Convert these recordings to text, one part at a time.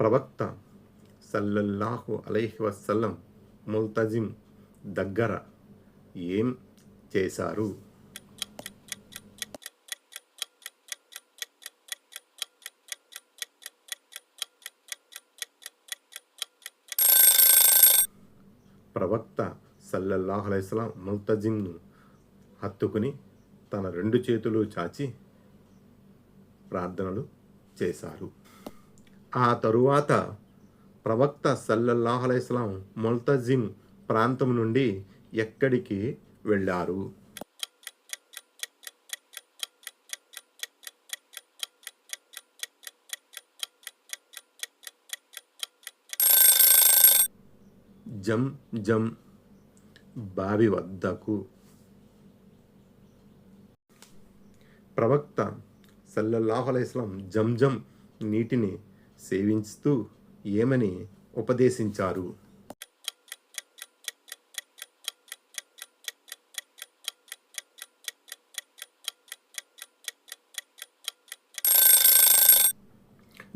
ప్రవక్త సల్లల్లాహు అలైహి వసల్లం ముల్తజిం దగ్గర ఏం చేశారు? ప్రవక్త సల్లల్లాహు అలైస్లాం ముల్తజింను హత్తుకుని తన రెండు చేతులు చాచి ప్రార్థనలు చేశారు. ఆ తరువాత ప్రవక్త సల్లల్లాహు అలైస్లాం ముల్తజిం ప్రాంతం నుండి ఎక్కడికి వెళ్ళారు? జం జం బావి వద్దకు. ప్రవక్త సల్లల్లాహు అలైస్లాం జం జం నీటిని సేవించుతూ ఏమని ఉపదేశించారు?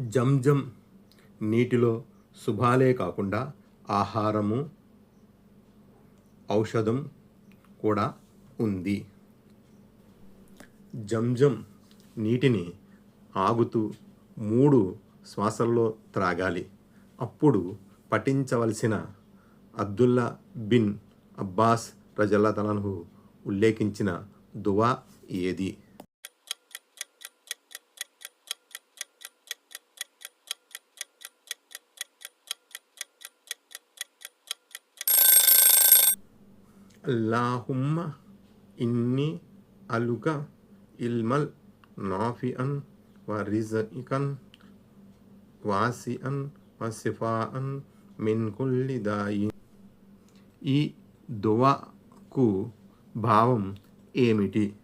జంజం నీటిలో శుభాలే కాకుండా ఆహారము ఔషధం కూడా ఉంది. జంజం నీటిని ఆగుతూ మూడు శ్వాసల్లో త్రాగాలి. అప్పుడు పఠించవలసిన అబ్దుల్లా బిన్ అబ్బాస్ రజల్లాతలను ఉల్లేఖించిన దువా ఏది? అల్లాహుమ్మ ఇన్ని అలుక ఇల్మల్ నాఫిఅన్ వ వాసిఅన్ వ సిఫాఅన్ మిన్ కుల్లి దాయి. ఈ దువాకు భావం ఏమిటి?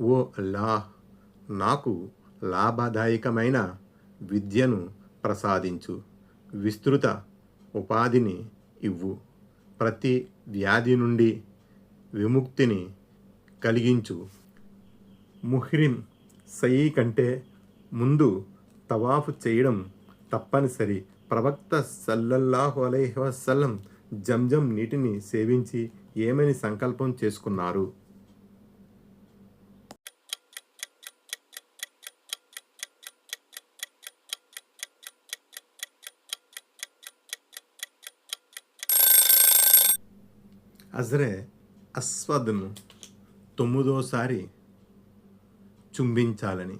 ఓ అల్లాహ్ నాకు లాభదాయకమైన విద్యను ప్రసాదించు. విస్తృత ఉపాధిని ఇవ్వు. ప్రతి వ్యాధి నుండి విముక్తిని కలిగించు. ముహ్రిం సయీ కంటే ముందు తవాఫు చేయడం తప్పనిసరి. ప్రవక్త సల్లల్లాహు అలైహి వసల్లం జంజం నీటిని సేవించి ఏమని సంకల్పం చేసుకున్నారు? అజ్రే అస్వద్ను తొమ్మిదోసారి చుంబించాలని.